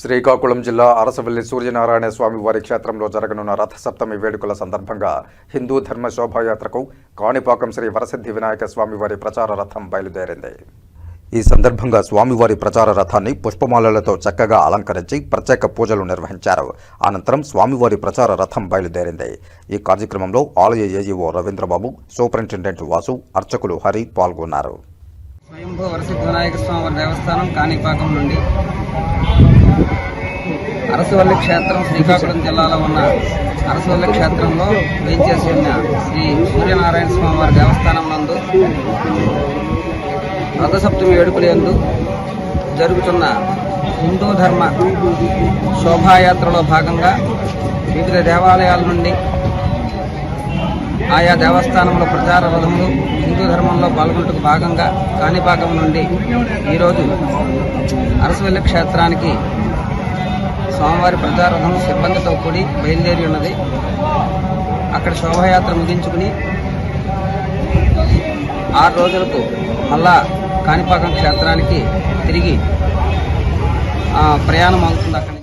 శ్రీకాకుళం జిల్లా అరసవల్లి సూర్యనారాయణ స్వామి వారి క్షేత్రంలో జరగనున్న రథసప్తమి వేడుకల సందర్భంగా హిందూ ధర్మ శోభాయాత్రకు కాణిపాకం శ్రీ వరసిద్ధి వినాయక స్వామివారి ప్రచార రథం బయలుదేరింది. ఈ సందర్భంగా స్వామివారి ప్రచార రథాన్ని పుష్పమాలలతో చక్కగా అలంకరించి ప్రత్యేక పూజలు నిర్వహించారు. అనంతరం స్వామివారి ప్రచార రథం బయలుదేరింది. ఈ కార్యక్రమంలో ఆలయ ఏఈఓ రవీంద్రబాబు సూపరింటెండెంట్ వాసు అర్చకులు హరి పాల్గొన్నారు. స్వయంభూ వినాయక స్వామి దేవస్థానం కాణిపాకం నుండి. అరసవల్లి క్షేత్రం శ్రీకాకుళం జిల్లాలో ఉన్న అరసవల్లి క్షేత్రంలో వేయించేసి ఉన్న శ్రీ సూర్యనారాయణ స్వామి వారి దేవస్థానం నందు రథసప్తమి వేడుకల యందు జరుగుతున్న హిందూ ధర్మ శోభాయాత్రలో భాగంగా వివిధ దేవాలయాల నుండి ఆయా దేవస్థానంలో ప్రచార రథములు హిందూ ధర్మంలో పాల్గొనటకు భాగంగా కాణిపాకం నుండి ఈరోజు అరసవెల్లి క్షేత్రానికి స్వామివారి ప్రచార రథం సిబ్బందితో కూడి బయలుదేరి ఉన్నది. అక్కడ శోభాయాత్ర ముగించుకుని ఆరు రోజులకు మళ్ళా కాణిపాకం క్షేత్రానికి తిరిగి ప్రయాణం అవుతుంది అక్కడి